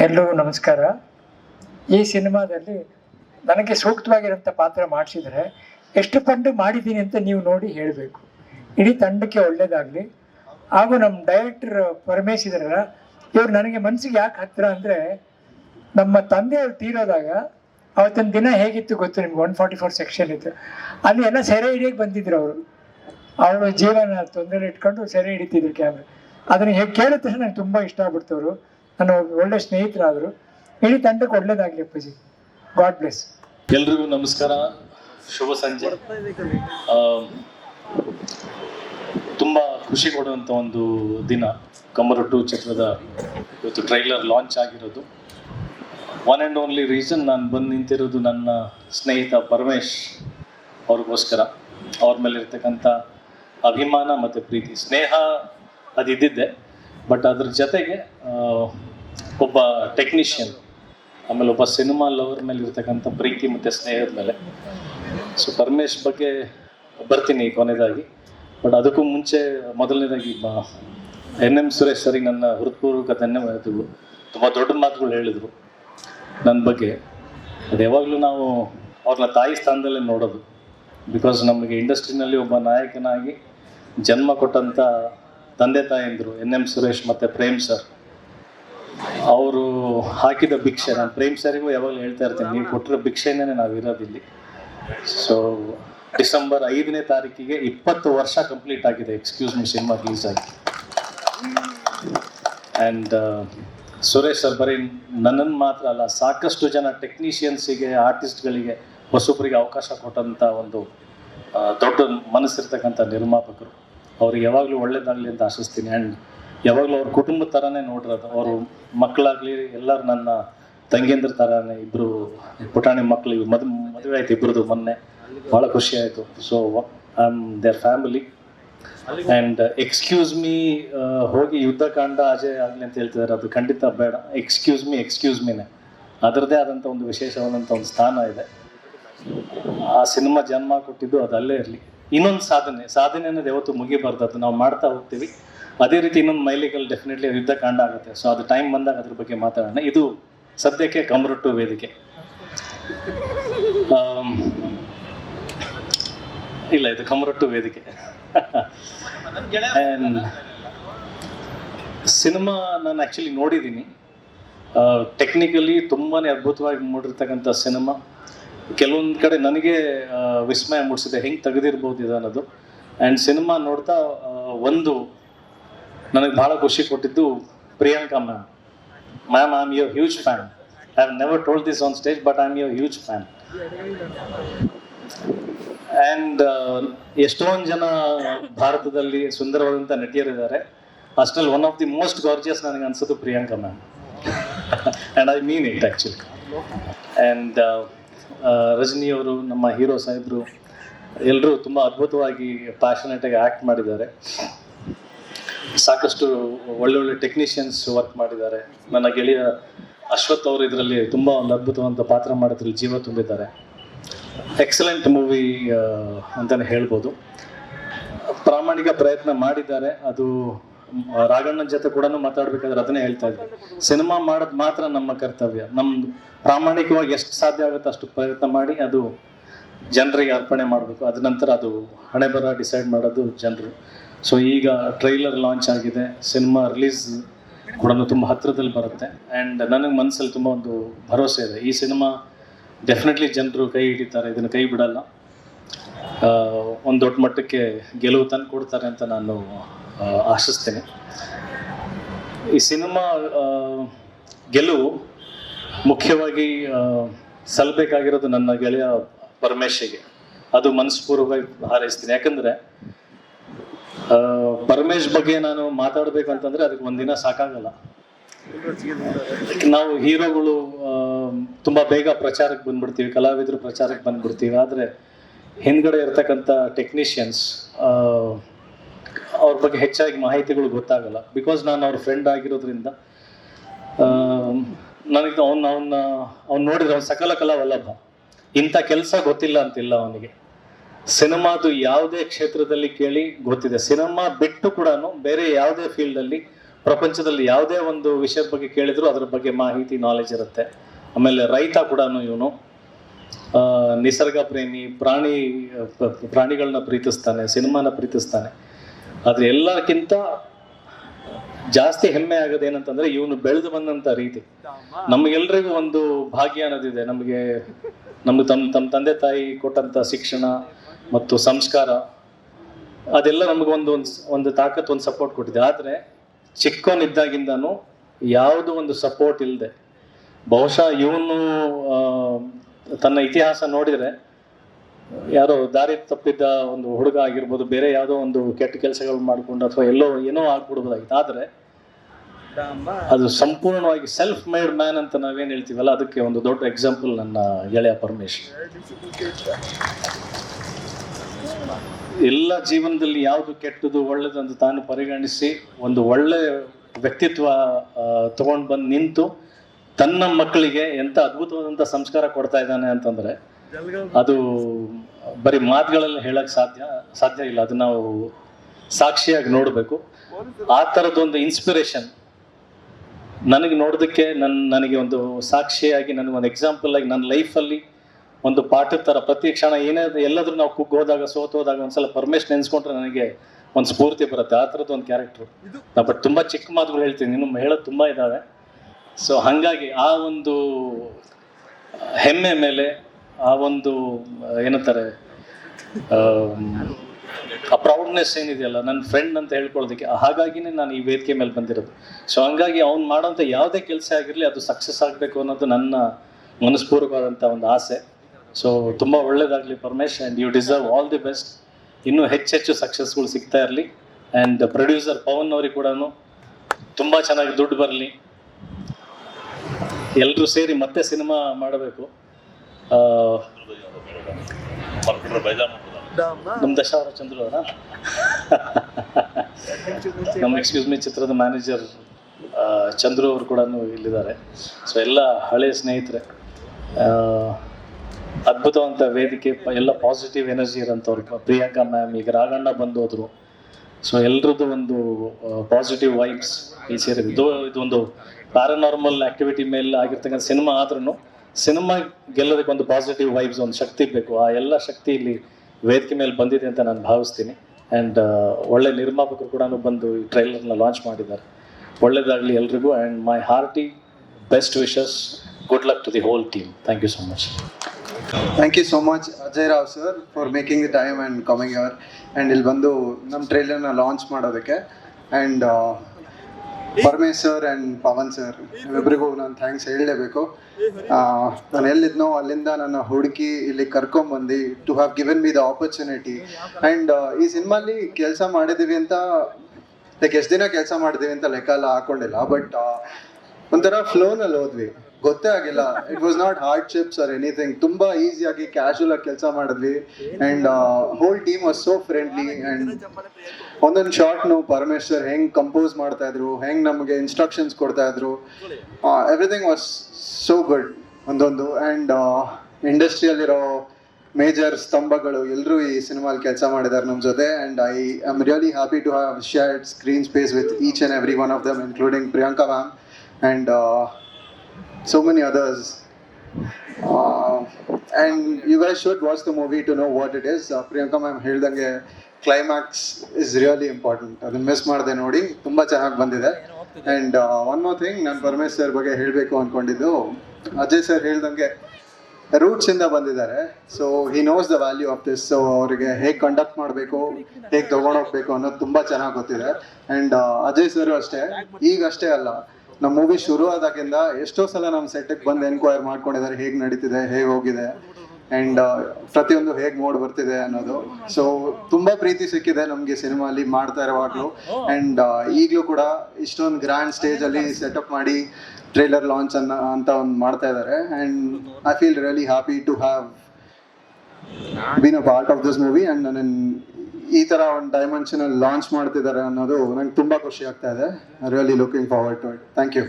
ಎಲ್ರಿಗೂ ನಮಸ್ಕಾರ. ಈ ಸಿನಿಮಾದಲ್ಲಿ ನನಗೆ ಸೂಕ್ತವಾಗಿರೋಂಥ ಪಾತ್ರ ಮಾಡಿಸಿದರೆ ಎಷ್ಟು ಕಂಡು ಮಾಡಿದ್ದೀನಿ ಅಂತ ನೀವು ನೋಡಿ ಹೇಳಬೇಕು. ಇಡೀ ತಂಡಕ್ಕೆ ಒಳ್ಳೇದಾಗಲಿ. ಹಾಗೂ ನಮ್ಮ ಡೈರೆಕ್ಟರ್ ಪರಮೇಶ್ ಇದಾರಲ್ಲ ಇವ್ರು ನನಗೆ ಮನಸ್ಸಿಗೆ ಯಾಕೆ ಹತ್ತಿರ ಅಂದರೆ, ನಮ್ಮ ತಂದೆಯವ್ರು ತೀರೋದಾಗ ಅವತ್ತಿನ ದಿನ ಹೇಗಿತ್ತು ಗೊತ್ತು ನಿಮ್ಗೆ? ಒನ್ ಫಾರ್ಟಿ ಫೋರ್ ಸೆಕ್ಷನ್ ಇತ್ತು. ಅಲ್ಲಿ ಎಲ್ಲ ಸೆರೆ ಹಿಡಿಯಕ್ಕೆ ಬಂದಿದ್ರು ಅವರು. ಅವಳು ಜೀವನ ತೊಂದರೆ ಇಟ್ಕೊಂಡು ಸೆರೆ ಹಿಡಿತಿದ್ರು ಕ್ಯಾಮ್ರಾ ಅದನ್ನು ಹೇಗೆ ಕೇಳಿದ ತಕ್ಷಣ ನಂಗೆ ತುಂಬ ಇಷ್ಟ ಆಗ್ಬಿಡ್ತವ್ರು ನನ್ನ ಒಳ್ಳೆ ಸ್ನೇಹಿತರಾದರು. ಇಡೀ ತಂಡಕ್ಕೆ ಒಳ್ಳೇದಾಗಲಿ ಅಪ್ಪಾಜಿ. ಗಾಡ್ ಬ್ಲೆಸ್ ಎಲ್ರಿಗೂ ನಮಸ್ಕಾರ. ಶುಭ ಸಂಜೆ. ತುಂಬ ಖುಷಿ ಕೊಡುವಂತ ಒಂದು ದಿನ. ಕಮರು ಟು ಚಿತ್ರದ ಇವತ್ತು ಟ್ರೈಲರ್ ಲಾಂಚ್ ಆಗಿರೋದು. ಒನ್ ಆ್ಯಂಡ್ ಓನ್ಲಿ ರೀಸನ್ ನಾನು ಬಂದು ನಿಂತಿರೋದು ನನ್ನ ಸ್ನೇಹಿತ ಪರಮೇಶ್ ಅವ್ರಿಗೋಸ್ಕರ. ಅವ್ರ ಮೇಲೆ ಇರ್ತಕ್ಕಂಥ ಅಭಿಮಾನ ಮತ್ತು ಪ್ರೀತಿ. ಸ್ನೇಹ ಅದು ಇದ್ದಿದ್ದೆ ಬಟ್ ಅದ್ರ ಜೊತೆಗೆ ಒಬ್ಬ ಟೆಕ್ನಿಷಿಯನ್ ಆಮೇಲೆ ಒಬ್ಬ ಸಿನಿಮಾ ಲವರ್ ಮೇಲೆ ಇರ್ತಕ್ಕಂಥ ಪ್ರೀತಿ ಮತ್ತು ಸ್ನೇಹದ ಮೇಲೆ. ಸೊ ಪರಮೇಶ್ ಬಗ್ಗೆ ಬರ್ತೀನಿ ಕೊನೆಯದಾಗಿ. ಬಟ್ ಅದಕ್ಕೂ ಮುಂಚೆ ಮೊದಲನೇದಾಗಿ ಎನ್ ಎಂ ಸುರೇಶ್ ಸರಿ ನನ್ನ ಹೃತ್ಪೂರ್ವಕ ಧನ್ಯವಾದಗಳು. ತುಂಬ ದೊಡ್ಡ ಮಾತುಗಳು ಹೇಳಿದರು ನನ್ನ ಬಗ್ಗೆ. ಅದು ಯಾವಾಗಲೂ ನಾವು ಅವ್ರನ್ನ ತಾಯಿ ಸ್ಥಾನದಲ್ಲೇ ನೋಡೋದು. ಬಿಕಾಸ್ ನಮಗೆ ಇಂಡಸ್ಟ್ರಿನಲ್ಲಿ ಒಬ್ಬ ನಾಯಕನಾಗಿ ಜನ್ಮ ಕೊಟ್ಟಂಥ ತಂದೆ ತಾಯಂದರು, ಎನ್ ಎಂ ಸುರೇಶ್ ಮತ್ತು ಪ್ರೇಮ್ ಸರ್. ಅವರು ಹಾಕಿದ ಭಿಕ್ಷೆ, ನಾನು ಪ್ರೇಮ್ ಸರಿಗೂ ಯಾವಾಗಲೂ ಹೇಳ್ತಾ ಇರ್ತೀನಿ, ನೀವು ಕೊಟ್ಟಿರೋ ಭಿಕ್ಷೆಯಿಂದನೇ ನಾವು ಇರೋದಿಲ್ಲಿ ಸೊ ಡಿಸೆಂಬರ್ ಐದನೇ ತಾರೀಕಿಗೆ ಇಪ್ಪತ್ತು ವರ್ಷ ಕಂಪ್ಲೀಟ್ ಆಗಿದೆ, ಎಕ್ಸ್ಕ್ಯೂಸ್ ಮಿ, ಸಿನಿಮಾ ರಿಲೀಸ್ ಆಗಿ. ಆ್ಯಂಡ್ ಸುರೇಶ್ ಸರ್ ಬರೀ ನನ್ನನ್ನು ಮಾತ್ರ ಅಲ್ಲ, ಸಾಕಷ್ಟು ಜನ ಟೆಕ್ನಿಷಿಯನ್ಸಿಗೆ, ಆರ್ಟಿಸ್ಟ್ಗಳಿಗೆ, ಹೊಸಬ್ರಿಗೆ ಅವಕಾಶ ಕೊಟ್ಟಂಥ ಒಂದು ದೊಡ್ಡ ಮನಸ್ಸಿರ್ತಕ್ಕಂಥ ನಿರ್ಮಾಪಕರು. ಅವ್ರಿಗೆ ಯಾವಾಗಲೂ ಒಳ್ಳೇದಾಗಲಿ ಅಂತ ಆಶಿಸ್ತೀನಿ. ಆ್ಯಂಡ್ ಯಾವಾಗಲೂ ಅವ್ರ ಕುಟುಂಬದ ಥರನೇ ನೋಡಿರೋದು ಅವರು ಮಕ್ಕಳಾಗಲಿ ಎಲ್ಲರೂ ನನ್ನ ತಂಗಿಯಂದ್ರ ಥರನೇ ಇಬ್ಬರು ಪುಟಾಣಿ ಮಕ್ಕಳು ಮದ್, ಮದುವೆ ಆಯ್ತು ಇಬ್ಬರದು ಮೊನ್ನೆ. ಭಾಳ ಖುಷಿ ಆಯಿತು. So I am there family and excuse me ಹೋಗಿ ಯುದ್ಧಕಾಂಡ ಆಜೆ ಆಗಲಿ ಅಂತ ಹೇಳ್ತಿದ್ದಾರೆ ಅದು ಖಂಡಿತ ಬೇಡ. ಎಕ್ಸ್ಕ್ಯೂಸ್ ಮೀ ಎಕ್ಸ್ಕ್ಯೂಸ್ ಮೀನೇ ಅದರದ್ದೇ ಆದಂಥ ಒಂದು ವಿಶೇಷವಾದಂಥ ಒಂದು ಸ್ಥಾನ ಇದೆ. ಆ ಸಿನಿಮಾ ಜನ್ಮ ಕೊಟ್ಟಿದ್ದು ಅದು ಅಲ್ಲೇ ಇರಲಿ. ಇನ್ನೊಂದು ಸಾಧನೆ ಸಾಧನೆ ಅನ್ನೋದು ಯಾವತ್ತು ಮುಗಿಬಾರ್ದು, ಅದು ನಾವು ಮಾಡ್ತಾ ಹೋಗ್ತೀವಿ. ಅದೇ ರೀತಿ ಇನ್ನೊಂದು ಮೈಲಿಗಲ್ಲಿ ಡೆಫಿನೆಟ್ಲಿ ಯುದ್ಧ ಕಾಂಡ ಆಗುತ್ತೆ. ಸೊ ಅದು ಟೈಮ್ ಬಂದಾಗ ಅದ್ರ ಬಗ್ಗೆ ಮಾತಾಡೋಣ. ಇದು ಸದ್ಯಕ್ಕೆ ಕಮರೊಟ್ಟು ವೇದಿಕೆ. ಇಲ್ಲ, ಇದು ಕಮರೊಟ್ಟು ವೇದಿಕೆ. ಸಿನಿಮಾ ನಾನು ಆ್ಯಕ್ಚುಲಿ ನೋಡಿದ್ದೀನಿ. ಟೆಕ್ನಿಕಲಿ ತುಂಬಾ ಅದ್ಭುತವಾಗಿ ಮೂಡಿರ್ತಕ್ಕಂಥ ಸಿನಿಮಾ ಕೆಲವೊಂದು ಕಡೆ ನನಗೆ ವಿಸ್ಮಯ ಮೂಡಿಸಿದೆ ಹೆಂಗೆ ತೆಗೆದಿರ್ಬೋದು ಇದು ಅನ್ನೋದು. ಆ್ಯಂಡ್ ಸಿನಿಮಾ ನೋಡ್ತಾ ಒಂದು ನನಗೆ ಭಾಳ ಖುಷಿ ಕೊಟ್ಟಿದ್ದು Priyanka ma'am. Ma'am I am your huge fan I have never told this on stage but I am your huge fan and ಎಷ್ಟೊಂದು ಜನ ಭಾರತದಲ್ಲಿ ಸುಂದರವಾದಂಥ ನಟಿಯರಿದ್ದಾರೆ. ಅಷ್ಟರಲ್ಲಿ one of the most gorgeous ನನಗೆ ಅನ್ಸೋದು Priyanka ma'am. And I mean it actually and Rajni ಅವರು ನಮ್ಮ ಹೀರೋ ಸಾಹೇಬರು ಎಲ್ಲರೂ ತುಂಬ ಅದ್ಭುತವಾಗಿ ಪ್ಯಾಷನೇಟಾಗಿ ಆ್ಯಕ್ಟ್ ಮಾಡಿದ್ದಾರೆ. ಸಾಕಷ್ಟು ಒಳ್ಳೊಳ್ಳೆ ಟೆಕ್ನಿಷಿಯನ್ಸ್ ವರ್ಕ್ ಮಾಡಿದ್ದಾರೆ. ನನ್ನ ಗೆಳೆಯ ಅಶ್ವಥ್ ಅವರು ಇದರಲ್ಲಿ ತುಂಬ ಒಂದು ಅದ್ಭುತವಂತ ಪಾತ್ರ ಮಾಡೋದ್ರಲ್ಲಿ ಜೀವ ತುಂಬಿದ್ದಾರೆ. ಎಕ್ಸಲೆಂಟ್ ಮೂವಿ ಅಂತಲೇ ಹೇಳ್ಬೋದು. ಪ್ರಾಮಾಣಿಕ ಪ್ರಯತ್ನ ಮಾಡಿದ್ದಾರೆ. ಅದು ರಾಘಣ್ಣನ ಜೊತೆ ಕೂಡ ಮಾತಾಡ್ಬೇಕಾದ್ರೆ ಅದನ್ನೇ ಹೇಳ್ತಾ ಇದ್ದೆ. ಸಿನಿಮಾ ಮಾಡೋದು ಮಾತ್ರ ನಮ್ಮ ಕರ್ತವ್ಯ. ನಮ್ದು ಪ್ರಾಮಾಣಿಕವಾಗಿ ಎಷ್ಟು ಸಾಧ್ಯ ಆಗುತ್ತೆ ಅಷ್ಟು ಪ್ರಯತ್ನ ಮಾಡಿ ಅದು ಜನರಿಗೆ ಅರ್ಪಣೆ ಮಾಡಬೇಕು. ಅದ ನಂತರ ಅದು ಹಣೆ ಬರ ಡಿಸೈಡ್ ಮಾಡೋದು ಜನರು. ಸೊ ಈಗ ಟ್ರೈಲರ್ ಲಾಂಚ್ ಆಗಿದೆ. ಸಿನಿಮಾ ರಿಲೀಸ್ ಕೂಡ ತುಂಬ ಹತ್ತಿರದಲ್ಲಿ ಬರುತ್ತೆ. ಆ್ಯಂಡ್ ನನಗೆ ಮನಸ್ಸಲ್ಲಿ ತುಂಬ ಒಂದು ಭರವಸೆ ಇದೆ. ಈ ಸಿನಿಮಾ ಡೆಫಿನೆಟ್ಲಿ ಜನರು ಕೈ ಹಿಡಿತಾರೆ. ಇದನ್ನು ಕೈ ಬಿಡಲ್ಲ. ಒಂದು ದೊಡ್ಡ ಮಟ್ಟಕ್ಕೆ ಗೆಲುವು ತಂದು ಕೊಡ್ತಾರೆ ಅಂತ ನಾನು ಆಶಿಸ್ತೇನೆ. ಈ ಸಿನಿಮಾ ಗೆಲುವು ಮುಖ್ಯವಾಗಿ ಸಲ್ಲಬೇಕಾಗಿರೋದು ನನ್ನ ಗೆಳೆಯ ಪರಮೇಶ್ಗೆ ಅದು ಮನಸ್ಪೂರ್ವವಾಗಿ ಹಾರೈಸ್ತೀನಿ. ಯಾಕಂದ್ರೆ ಪರಮೇಶ್ ಬಗ್ಗೆ ನಾನು ಮಾತಾಡ್ಬೇಕಂತಂದ್ರೆ ಅದಕ್ಕೆ ಒಂದಿನ ಸಾಕಾಗಲ್ಲ. ನಾವು ಹೀರೋಗಳು ತುಂಬಾ ಬೇಗ ಪ್ರಚಾರಕ್ಕೆ ಬಂದ್ಬಿಡ್ತೀವಿ, ಕಲಾವಿದರು ಪ್ರಚಾರಕ್ಕೆ ಬಂದ್ಬಿಡ್ತೀವಿ. ಆದರೆ, ಹಿಂದ್ಗಡೆ ಇರ್ತಕ್ಕಂಥ ಟೆಕ್ನಿಷಿಯನ್ಸ್ ಅವ್ರ ಬಗ್ಗೆ ಹೆಚ್ಚಾಗಿ ಮಾಹಿತಿಗಳು ಗೊತ್ತಾಗಲ್ಲ. ಬಿಕಾಸ್ ನಾನು ಅವ್ರ ಫ್ರೆಂಡ್ ಆಗಿರೋದ್ರಿಂದ ನನಗೆ ಅವನ್ನ ಅವನ್ನ ಅವ್ನು ನೋಡಿದ್ರೆ ಅವ್ನು ಸಕಲ ಕಲಾ ವಲ್ಲಭ ಇಂಥ ಕೆಲಸ ಗೊತ್ತಿಲ್ಲ ಅಂತಿಲ್ಲ ಅವನಿಗೆ. ಸಿನಿಮಾದು ಯಾವುದೇ ಕ್ಷೇತ್ರದಲ್ಲಿ ಕೇಳಿ ಗೊತ್ತಿದೆ. ಸಿನಿಮಾ ಬಿಟ್ಟು ಕೂಡ ಬೇರೆ ಯಾವುದೇ ಫೀಲ್ಡಲ್ಲಿ, ಪ್ರಪಂಚದಲ್ಲಿ ಯಾವುದೇ ಒಂದು ವಿಷಯದ ಬಗ್ಗೆ ಕೇಳಿದ್ರು ಅದ್ರ ಬಗ್ಗೆ ಮಾಹಿತಿ ನಾಲೆಜ್ ಇರುತ್ತೆ. ಆಮೇಲೆ ರೈತ ಕೂಡ ಇವನು. ನಿಸರ್ಗ ಪ್ರೇಮಿ, ಪ್ರಾಣಿ, ಪ್ರಾಣಿಗಳನ್ನ ಪ್ರೀತಿಸ್ತಾನೆ, ಸಿನಿಮಾನ ಪ್ರೀತಿಸ್ತಾನೆ. ಆದರೆ ಎಲ್ಲಕ್ಕಿಂತ ಜಾಸ್ತಿ ಹೆಮ್ಮೆ ಆಗೋದು ಏನಂತಂದ್ರೆ ಇವನು ಬೆಳೆದು ಬಂದಂತ ರೀತಿ. ನಮಗೆಲ್ರಿಗೂ ಒಂದು ಭಾಗ್ಯ ಅನ್ನೋದಿದೆ. ನಮಗೆ ನಮ್ಗೆ ತಮ್ಮ ತಮ್ಮ ತಂದೆ ತಾಯಿ ಕೊಟ್ಟಂತ ಶಿಕ್ಷಣ ಮತ್ತು ಸಂಸ್ಕಾರ, ಅದೆಲ್ಲ ನಮಗೊಂದು ಒಂದು ಒಂದು ತಾಕತ್ ಒಂದು ಸಪೋರ್ಟ್ ಕೊಟ್ಟಿದೆ. ಆದರೆ ಚಿಕ್ಕವನಿದ್ದಾಗಿಂದನೂ ಯಾವುದೋ ಒಂದು ಸಪೋರ್ಟ್ ಇಲ್ಲದೆ ಬಹುಶಃ ಇವನು ತನ್ನ ಇತಿಹಾಸ ನೋಡಿದರೆ ಯಾರೋ ದಾರಿ ತಪ್ಪಿದ್ದ ಒಂದು ಹುಡುಗ ಆಗಿರ್ಬೋದು, ಬೇರೆ ಯಾವುದೋ ಒಂದು ಕೆಟ್ಟ ಕೆಲಸಗಳು ಮಾಡಿಕೊಂಡು ಅಥವಾ ಎಲ್ಲೋ ಏನೋ ಆಗ್ಬಿಡ್ಬೋದಾಗಿತ್ತು. ಆದರೆ ಅದು ಸಂಪೂರ್ಣವಾಗಿ ಸೆಲ್ಫ್ ಮೇಡ್ ಮ್ಯಾನ್ ಅಂತ ನಾವೇನು ಹೇಳ್ತೀವಲ್ಲ, ಅದಕ್ಕೆ ಒಂದು ದೊಡ್ಡ ಎಕ್ಸಾಂಪಲ್ ನನ್ನ ಗೆಳೆಯ ಪರಮೇಶ್ ಎಲ್ಲ ಜೀವನದಲ್ಲಿ ಯಾವುದು ಕೆಟ್ಟದು ಒಳ್ಳೇದು ಅಂತ ತಾನು ಪರಿಗಣಿಸಿ ಒಂದು ಒಳ್ಳೆ ವ್ಯಕ್ತಿತ್ವ ತಗೊಂಡು ಬಂದು ನಿಂತು ತನ್ನ ಮಕ್ಕಳಿಗೆ ಎಂಥ ಅದ್ಭುತವಾದಂಥ ಸಂಸ್ಕಾರ ಕೊಡ್ತಾ ಇದ್ದಾನೆ ಅಂತಂದ್ರೆ ಅದು ಬರೀ ಮಾತುಗಳಲ್ಲಿ ಹೇಳಕ್ ಸಾಧ್ಯ ಸಾಧ್ಯ ಇಲ್ಲ. ಅದು ನಾವು ಸಾಕ್ಷಿಯಾಗಿ ನೋಡಬೇಕು. ಆ ಥರದ್ದೊಂದು ಇನ್ಸ್ಪಿರೇಷನ್ ನನಗೆ ನೋಡೋದಕ್ಕೆ ನನ್ನ ನನಗೆ ಒಂದು ಸಾಕ್ಷಿಯಾಗಿ, ನನಗೆ ಒಂದು ಎಕ್ಸಾಂಪಲ್ ಆಗಿ ನನ್ನ ಲೈಫಲ್ಲಿ ಒಂದು ಪಾಠದ ಥರ ಪ್ರತಿ ಕ್ಷಣ ಏನೇ ಎಲ್ಲಾದರೂ ನಾವು ಕುಗ್ಗೋದಾಗ, ಸೋತೋದಾಗ ಒಂದ್ಸಲ ಪರ್ಮೇಶ್ ನೆನೆಸ್ಕೊಂಡ್ರೆ ನನಗೆ ಒಂದು ಸ್ಫೂರ್ತಿ ಬರುತ್ತೆ. ಆ ಥರದ್ದು ಒಂದು ಕ್ಯಾರೆಕ್ಟ್ರು ಬಟ್ ತುಂಬ ಚಿಕ್ಕ ಮಾತುಗಳು ಹೇಳ್ತೀನಿ. ನಿಮ್ಮ ಹೇಳೋದು ತುಂಬ ಇದ್ದಾವೆ ಸೊ ಹಾಗಾಗಿ ಆ ಒಂದು ಹೆಮ್ಮೆ ಮೇಲೆ ಆ ಒಂದು ಏನಂತಾರೆ ಆ ಪ್ರೌಡ್ನೆಸ್ ಏನಿದೆಯಲ್ಲ, ನನ್ನ ಫ್ರೆಂಡ್ ಅಂತ ಹೇಳ್ಕೊಳ್ಳೋದಕ್ಕೆ ಹಾಗಾಗಿನೇ ನಾನು ಈ ವೇದಿಕೆ ಮೇಲೆ ಬಂದಿರೋದು. ಸೊ ಹಂಗಾಗಿ ಅವ್ನು ಮಾಡೋಂಥ ಯಾವುದೇ ಕೆಲಸ ಆಗಿರಲಿ, ಅದು ಸಕ್ಸಸ್ ಆಗಬೇಕು ಅನ್ನೋದು ನನ್ನ ಮನಸ್ಪೂರ್ವಕವಾದಂಥ ಒಂದು ಆಸೆ. ಸೊ ತುಂಬ ಒಳ್ಳೇದಾಗಲಿ Paramesh and you deserve all the best ಇನ್ನೂ ಹೆಚ್ಚೆಚ್ಚು ಸಕ್ಸಸ್ಗಳು ಸಿಗ್ತಾ ಇರಲಿ. ಆ್ಯಂಡ್ ಪ್ರೊಡ್ಯೂಸರ್ ಪವನ್ ಅವ್ರಿಗೆ ಕೂಡ ತುಂಬ ಚೆನ್ನಾಗಿ ದುಡ್ಡು ಬರಲಿ. ಎಲ್ಲರೂ ಸೇರಿ ಮತ್ತೆ ಸಿನಿಮಾ ಮಾಡಬೇಕು. ನಮ್ಮ ದಶಾವರ ಚಂದ್ರು ಅವರ ನಮ್ಮ ಎಕ್ಸ್ಕ್ಯೂಸ್ ಮೀ ಚಿತ್ರದ ಮ್ಯಾನೇಜರ್ ಚಂದ್ರು ಅವರು ಕೂಡ ಇಲ್ಲಿದ್ದಾರೆ. ಸೊ ಎಲ್ಲ ಹಳೆಯ ಸ್ನೇಹಿತರೆ ಅದ್ಭುತವಂತ ವೇದಿಕೆ, ಎಲ್ಲ ಪಾಸಿಟಿವ್ ಎನರ್ಜಿ ಇರೋಂಥವ್ರು. ಪ್ರಿಯಾಂಕಾ ಮ್ಯಾಮ್ ಈಗ ರಾಘಣ್ಣ ಬಂದು ಹೋದ್ರು ಸೊ ಎಲ್ರದ್ದು ಒಂದು ಪಾಸಿಟಿವ್ ವೈಬ್ಸ್ ಈ ಸೇರಿದ್ದು ಇದು, ಇದೊಂದು ಪ್ಯಾರಾನಾರ್ಮಲ್ ಆಕ್ಟಿವಿಟಿ ಮೇಲೆ ಆಗಿರ್ತಕ್ಕಂಥ ಸಿನಿಮಾ ಆದ್ರೂ ಸಿನಿಮಾ ಗೆಲ್ಲೋದಕ್ಕೆ ಒಂದು ಪಾಸಿಟಿವ್ ವೈಬ್ಸ್ ಒಂದು ಶಕ್ತಿ ಬೇಕು. ಆ ಎಲ್ಲ ಶಕ್ತಿ ಇಲ್ಲಿ ವೇದಿಕೆ ಮೇಲೆ ಬಂದಿದೆ ಅಂತ ನಾನು ಭಾವಿಸ್ತೀನಿ. ಆ್ಯಂಡ್ ಒಳ್ಳೆ ನಿರ್ಮಾಪಕರು ಕೂಡ ಬಂದು ಈ ಟ್ರೈಲರ್ನ ಲಾಂಚ್ ಮಾಡಿದ್ದಾರೆ. ಒಳ್ಳೇದಾಗಲಿ ಎಲ್ರಿಗೂ and my hearty best wishes good luck to the whole team thank you so much thank you so much Ajay Rao sir for making the time and coming over and ಇಲ್ಲಿ ಬಂದು ನಮ್ಮ ಟ್ರೈಲರ್ನ launch ಮಾಡೋದಕ್ಕೆ. And Paramesh sir and Pavan sir ಇಬ್ಬರಿಗೂ ನಾನು thanks ಹೇಳಲೇಬೇಕು. ನಾನು ಎಲ್ಲಿದ್ನೋ ಅಲ್ಲಿಂದ ನನ್ನ ಹುಡುಕಿ ಇಲ್ಲಿ ಕರ್ಕೊಂಬಂದು to have given me the opportunity and ಈ ಸಿನಿಮಾಲಿ ಕೆಲಸ ಮಾಡಿದ್ದೀವಿ ಅಂತ ಲೈಕ್ ಎಷ್ಟು ದಿನ ಕೆಲಸ ಮಾಡಿದ್ದೀವಿ ಅಂತ ಲೆಕ್ಕ ಎಲ್ಲ ಹಾಕೊಂಡಿಲ್ಲ ಬಟ್ ಒಂಥರ ಫ್ಲೋನಲ್ಲಿ ಹೋದ್ವಿ. ಗೊತ್ತೇ ಆಗಿಲ್ಲ. It was not hardships or anything ತುಂಬಾ ಈಸಿಯಾಗಿ ಕ್ಯಾಶುವಲ್ ಆಗಿ ಕೆಲಸ ಮಾಡಿದ್ವಿ. And whole team was so friendly and ಒಂದೊಂದು ಶಾರ್ಟ್ ನೋವು ಪರಮೇಶ್ವರ್ ಹೆಂಗ್ ಕಂಪೋಸ್ ಮಾಡ್ತಾ ಇದ್ರು, ಹೆಂಗ್ ನಮಗೆ ಇನ್ಸ್ಟ್ರಕ್ಷನ್ಸ್ ಕೊಡ್ತಾ ಇದ್ರು. ಎವ್ರಿಥಿಂಗ್ ವಾಸ್ ಸೋ ಗುಡ್ ಒಂದೊಂದು. ಅಂಡ್ ಇಂಡಸ್ಟ್ರಿಯಲ್ಲಿರೋ ಮೇಜರ್ ಸ್ತಂಭಗಳು ಎಲ್ಲರೂ ಈ ಸಿನಿಮಾಲ್ ಕೆಲಸ ಮಾಡಿದ್ದಾರೆ ನಮ್ಮ ಜೊತೆ. And I am really happy to have shared screen space with each and every one of them including Priyanka ma'am and so many others. Uh, and you guys should watch the movie to know what it is. Uh, Priyanka ma'am ಹೇಳ್ದಂಗೆ climax is really important ಅದನ್ನ miss ಮಾಡದೆ ನೋಡಿ. ತುಂಬ ಚೆನ್ನಾಗಿ ಬಂದಿದೆ. And one more thing ನಾನು Paramesh sir ಬಗ್ಗೆ ಹೇಳಬೇಕು ಅಂದ್ಕೊಂಡಿದ್ದು ಅಜಯ್ ಸರ್ ಹೇಳ್ದಂಗೆ ರೂಟ್ಸಿಂದ ಬಂದಿದ್ದಾರೆ. So he knows the value of this so ಅವರಿಗೆ ಹೇಗೆ ಕಂಡಕ್ಟ್ ಮಾಡಬೇಕು ಹೇಗೆ ತಗೊಂಡೋಗ್ಬೇಕು ಅನ್ನೋದು ತುಂಬ ಚೆನ್ನಾಗಿ ಗೊತ್ತಿದೆ. ಆ್ಯಂಡ್ ಅಜಯ್ ಸರ್ ಅಷ್ಟೇ. ಈಗ ಅಷ್ಟೇ ಅಲ್ಲ. ನಮ್ಮ ಮೂವಿ ಶುರು ಆದಾಗಿಂದ ಎಷ್ಟೋ ಸಲ ನಮ್ಮ ಸೆಟ್ಟಿಗೆ ಬಂದು ಎನ್ಕ್ವೈರ್ ಮಾಡ್ಕೊಂಡಿದ್ದಾರೆ ಹೇಗೆ ನಡೀತಿದೆ, ಹೇಗೆ ಹೋಗಿದೆ ಆ್ಯಂಡ್ ಪ್ರತಿಯೊಂದು ಹೇಗೆ ಮೋಡ್ ಬರ್ತಿದೆ ಅನ್ನೋದು. ಸೊ ತುಂಬಾ ಪ್ರೀತಿ ಸಿಕ್ಕಿದೆ ನಮಗೆ ಸಿನಿಮಾಲಿ ಮಾಡ್ತಾ ಇರುವಾಗ್ಲೂ. ಆ್ಯಂಡ್ ಈಗಲೂ ಕೂಡ ಇಷ್ಟೊಂದು ಗ್ರ್ಯಾಂಡ್ ಸ್ಟೇಜಲ್ಲಿ ಸೆಟಪ್ ಮಾಡಿ ಟ್ರೇಲರ್ ಲಾಂಚ್ ಅನ್ನ, ಅಂತ ಒಂದು ಮಾಡ್ತಾ ಇದ್ದಾರೆ and I feel really happy to have been a part of this movie and ನನ್ನ ಈ ತರ ಒಂದು ಡೈಮೆನ್ಷನಲ್ಲಿ ಲಾಂಚ್ ಮಾಡ್ತಿದ್ದಾರೆ ಅನ್ನೋದು ನಂಗೆ ತುಂಬಾ ಖುಷಿ ಆಗ್ತಾ ಇದೆ. Really looking forward to it thank you